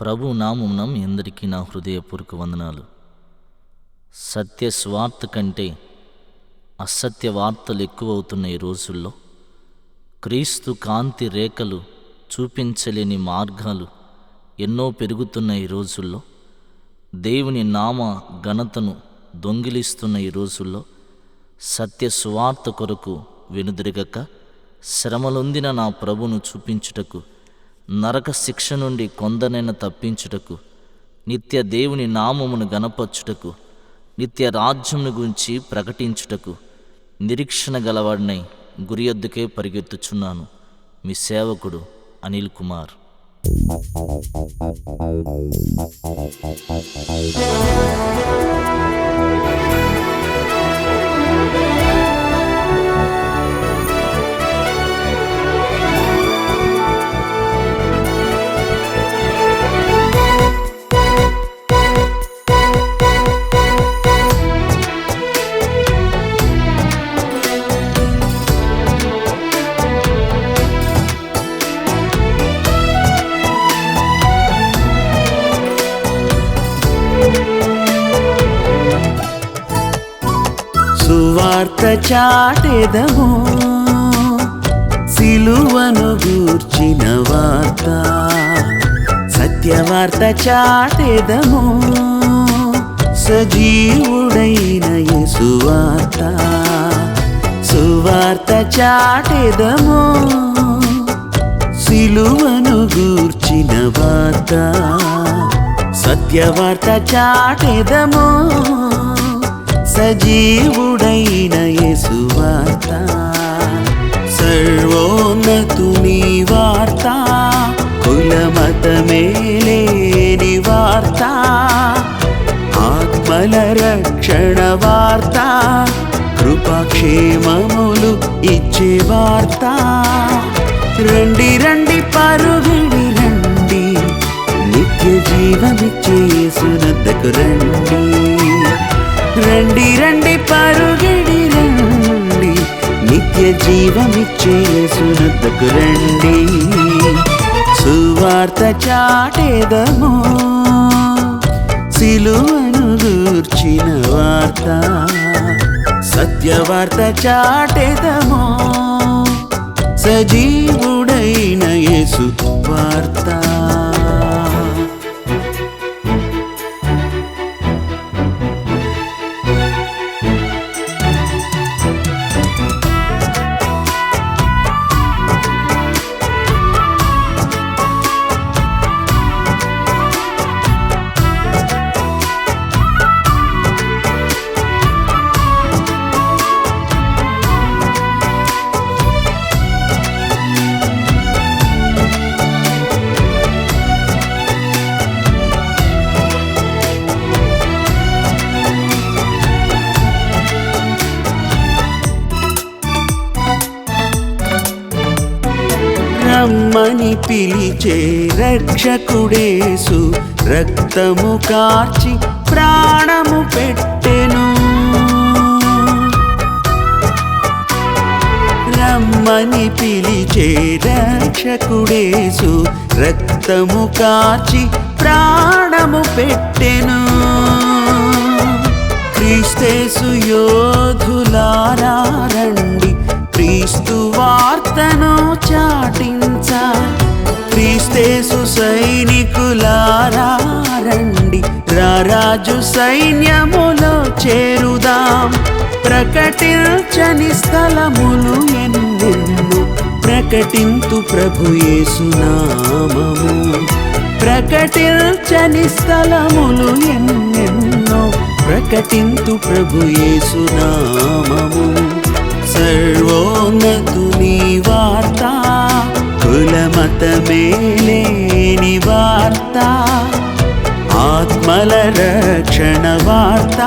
ప్రభు నామం ఎందరికీ నా హృదయపూర్వక వందనాలు. సత్య స్వార్థ కంటే అసత్య వార్తలు ఎక్కువవుతున్న ఈ రోజుల్లో క్రీస్తు కాంతి రేఖలు చూపించలేని మార్గాలు ఎన్నో పెరుగుతున్న ఈ రోజుల్లో దేవుని నామ ఘనతను దొంగిలిస్తున్న ఈ రోజుల్లో సత్య సువార్త కొరకు వెనుదిరగక శ్రమలొందిన నా ప్రభును చూపించుటకు నరక శిక్ష నుండి కొందనైన తప్పించుటకు నిత్య దేవుని నామమును గనపరచుటకు నిత్య రాజ్యమును గురించి ప్రకటించుటకు నిరీక్షణ గలవాడినై గురియొద్దుకే పరిగెత్తుచున్నాను. మీ సేవకుడు అనిల్ కుమార్. సువార్త చాటెదము. సిలువను గూర్చిన వార్త. సత్యవార్త చాటెదము. సజీవుడైన సువార్త సువార్త చాటెదము. సిలువను గూర్చిన వార్త. సత్యవార్త చాటెదము. సజీవుడైన యేసువార్త. సర్వోన్నతుని వార్త కులమతమేలేని వార్త. ఆత్మల రక్షణ వార్త కృపాక్షేమములు ఇచ్చే వార్త. రండి రండి పరుగుడి రండి నిత్య జీవమిచ్చే సునద్దకు రండి. రండి రండి పరుగిడి రండి నిత్య జీవమిచ్చే సునతకు రండి. సువార్త చాటేదము సిలువను గూర్చిన వార్త సత్యవార్త చాటేదము సజీవుడైన యేసు వార్త. రమ్మని పిలిచే రక్షకుడేసు రక్తము కార్చి ప్రాణము పెట్టెను. రమ్మని పిలిచే రక్షకుడేసు రక్తము కార్చి ప్రాణము పెట్టెను. క్రీస్తేసు యోధులారా రండి క్రీస్తు వార్తను చా క్రీస్తేసు సైనికులారా రండి. రారాజు సైన్యములో చేరుదాం. ప్రకటించని స్థలములు ఎన్నెన్ను ప్రకటింతు ప్రభు యేసునామము ప్రకటించని స్థలములు ఎన్నెన్నో ప్రకటింతు ప్రభు యేసునామము సర్వోన్నతుని వార్తా కుల మతమేలేని వార్త ఆత్మల రక్షణ వార్త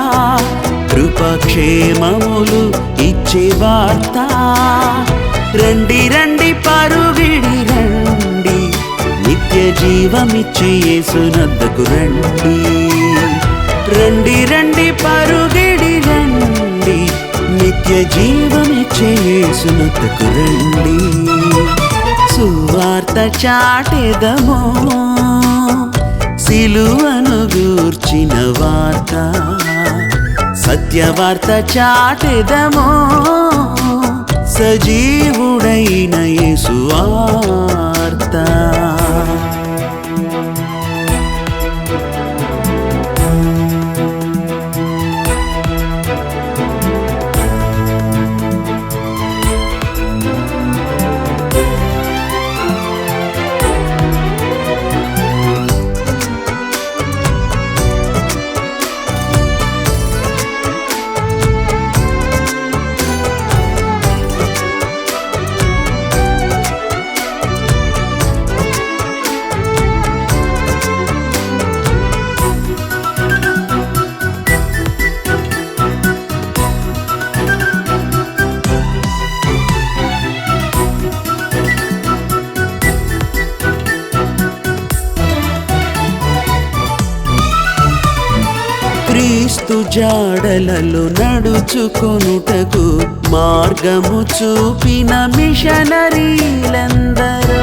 కృపక్షేమములు ఇచ్చే వార్త. రండి రండి పరుగిడి రండి నిత్య జీవమిచ్చే యేసునద్దకు రండి. రండి రండి పరుగిడి రండి నిత్య జీవమిచ్చే యేసునద్దకు రండి. సువార్త చాటెదమో. సిలువను గూర్చిన వార్త సత్యవార్త చాటెదమో. సజీవుడైన యేసు వార్త జాడలలో నడుచుకొనుటకు మార్గము చూపిన మిషనరీలందరూ.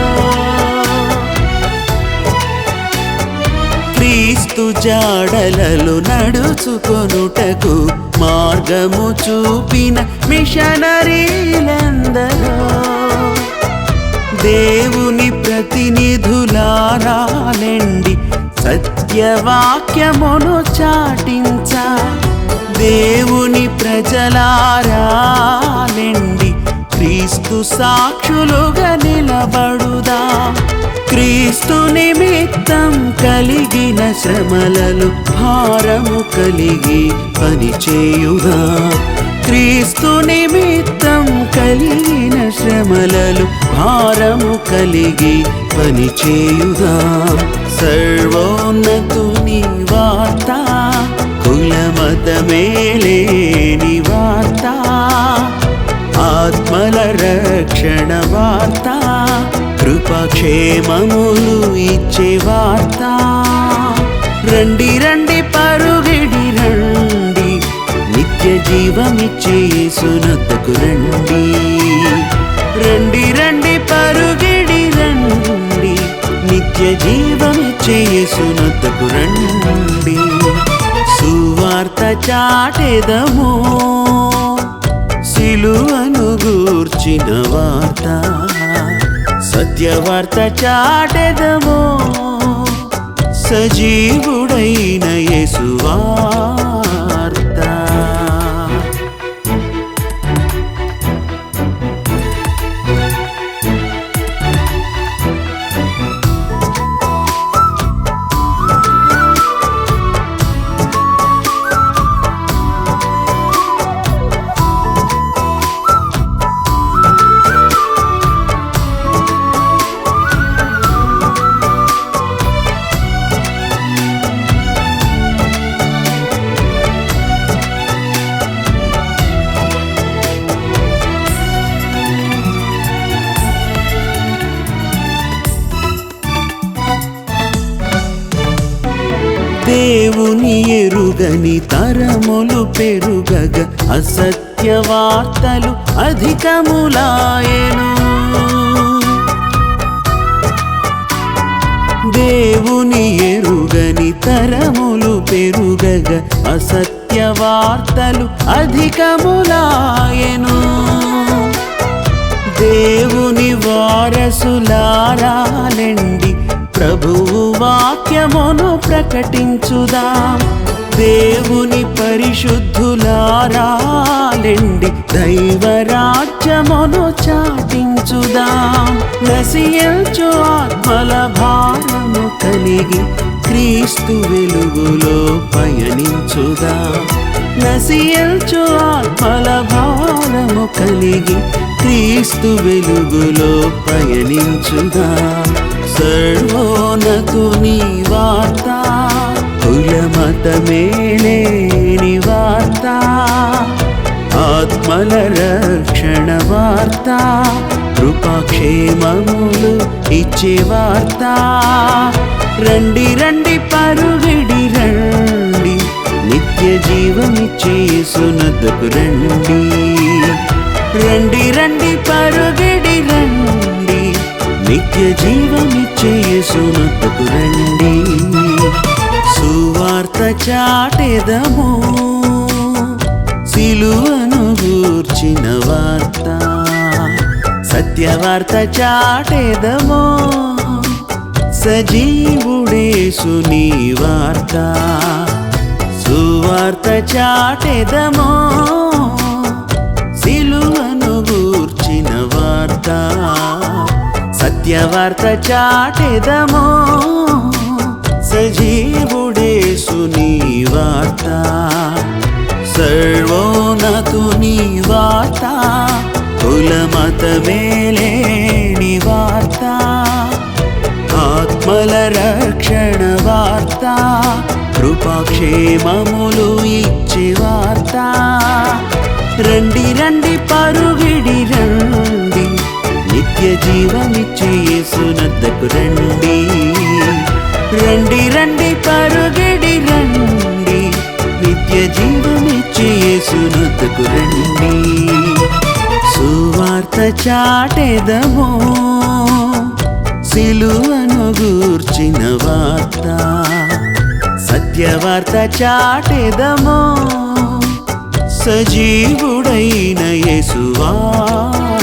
క్రీస్తు జాడలలో నడుచుకొనుటకు మార్గము చూపిన మిషనరీలందరూ. దేవుని ప్రతినిధులారాలండి సత్యవాక్యమును చాటించ దేవుని ప్రజలారాలండి క్రీస్తు సాక్షులుగా నిలబడుదా. క్రీస్తు నిమిత్తం కలిగిన శ్రమలలో భారము కలిగి పనిచేయుదా. క్రీస్తు నిమిత్తం కలిగిన శ్రమలలో భారము కలిగి పని పనిచేయుదా సర్వోన్నతుని వార్త కులమతమేలేని వార్త. ఆత్మల రక్షణ వార్త కృపక్షేమములు ఇచ్చే వార్త. రండి రండి పరుగిడి రండి నిత్య జీవమిచ్చే యేసునద్దకు రండి. నిత్య జీవమిచ్చే యేసునద్దకు రండి. సువార్త చాటెదము. సిలువను గూర్చిన వార్త. సత్యవార్త చాటెదము. సజీవుడైన యేసువా. దేవుని ఎరుగని తరములు పెరుగగ అసత్య వార్తలు అధికములాయను. దేవుని ఎరుగని తరములు పెరుగగ అసత్య వార్తలు అధికములాయను. దేవుని వారసులారాలండి ప్రభువు వాక్యమును ప్రకటించుదా? దేవుని పరిశుద్ధులారాలండి దైవరాజ్యమును చాటించుదా? నసియల్చు ఆత్మల భారము కలిగి క్రీస్తు వెలుగులో పయనించుదా? నసియల్చు ఆత్మల భారము కలిగి క్రీస్తు వెలుగులో పయనించుదా? సర్వోన్నతుని వార్త? కులమతమేలేని వార్త? ఆత్మల రక్షణ వార్త? కృపాక్షేమములు ఇచ్చే వార్త? రండి రండి పరుగిడి రండి. నిత్య జీవమిచ్చే సునద్దకు రండి. రండి రండి పరుగిడి రండి. నిత్య జీవమిచ్చే సునద్దకు రండి. చాటెదము సిలువను గూర్చిన వార్త. సత్యవార్త చాటెదము సజీవుడేసుని వార్త. సువార్త చాటెదము సిలువను గూర్చిన వార్త. సత్యవార్త చాటెదమో. చాటెదము సజీవుడేసుని వార్త. సర్వోన్నతుని వార్త. కులమత మేలేని వార్త. ఆత్మల రక్షణ వార్త. కృపాక్షేమములు ఇచ్చే వార్త. రండి రండి పరుగిడి రండి. నిత్య జీవమిచ్చి యేసునద్దకు రండి. రండి రండి పరుగడి రండి. నిత్య జీవమిచ్చి యేసునద్దకు రండి. సువార్త చాటెదము సిలువను గూర్చిన వార్త. సత్యవార్త చాటెదము సజీవుడైన యేసువా.